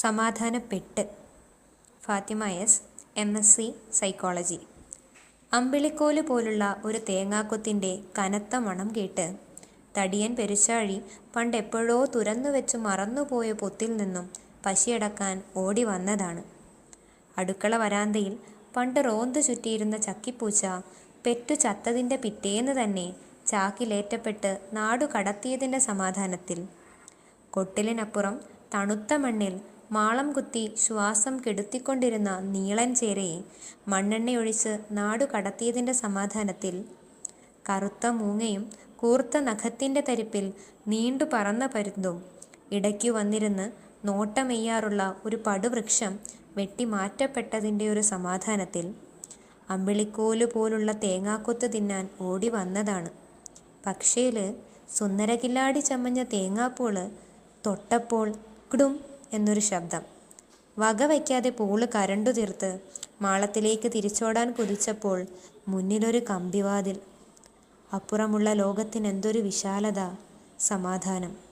സമാധാനപ്പെട്ട്. Fathima S M S C psychology. അമ്പിളിക്കോൽ പോലുള്ള ഒരു തേങ്ങാക്കൊത്തിന്റെ കനത്ത മണം കേട്ട് തടിയൻ പെരുച്ചാഴി പണ്ടെപ്പോഴോ തുരന്നുവെച്ച് മറന്നുപോയ പൊത്തിൽ നിന്നും പശിയടക്കാൻ ഓടി വന്നതാണ്. അടുക്കള വരാന്തയിൽ പണ്ട് റോന്ത് ചുറ്റിയിരുന്ന ചക്കിപ്പൂച്ച പെറ്റു ചത്തതിന്റെ പിറ്റേന്ന് തന്നെ ചാക്കിലേറ്റപ്പെട്ട് നാടു കടത്തിയതിന്റെ സമാധാനത്തിൽ. കൊട്ടിലിനപ്പുറം തണുത്ത മണ്ണിൽ മാളം കുത്തി ശ്വാസം കെടുത്തിക്കൊണ്ടിരുന്ന നീളൻ ചേരയെ മണ്ണെണ്ണയൊഴിച്ച് നാടു കടത്തിയതിന്റെ സമാധാനത്തിൽ കറുത്ത മൂങ്ങയും കൂർത്ത നഖത്തിന്റെ തരിപ്പിൽ നീണ്ടു പറന്ന പരുന്തും ഇടയ്ക്കു വന്നിരുന്ന് നോട്ടമെയ്യാറുള്ള ഒരു പടുവൃക്ഷം വെട്ടിമാറ്റപ്പെട്ടതിന്റെ ഒരു സമാധാനത്തിൽ അമ്പിളിക്കോൽ പോലുള്ള തേങ്ങാക്കൊത്ത് തിന്നാൻ ഓടി വന്നതാണ്. പക്ഷേൽ സുന്ദരകില്ലാടി ചമഞ്ഞ തേങ്ങാപ്പൂൾ തൊട്ടപ്പോൾ കുടും എന്നൊരു ശബ്ദം. വക വയ്ക്കാതെ പൂൾ കരണ്ടു തീർത്ത് മാളത്തിലേക്ക് തിരിച്ചോടാൻ കുതിച്ചപ്പോൾ മുന്നിലൊരു കമ്പിവാതിൽ. അപ്പുറമുള്ള ലോകത്തിനെന്തൊരു വിശാലത സമാധാനം.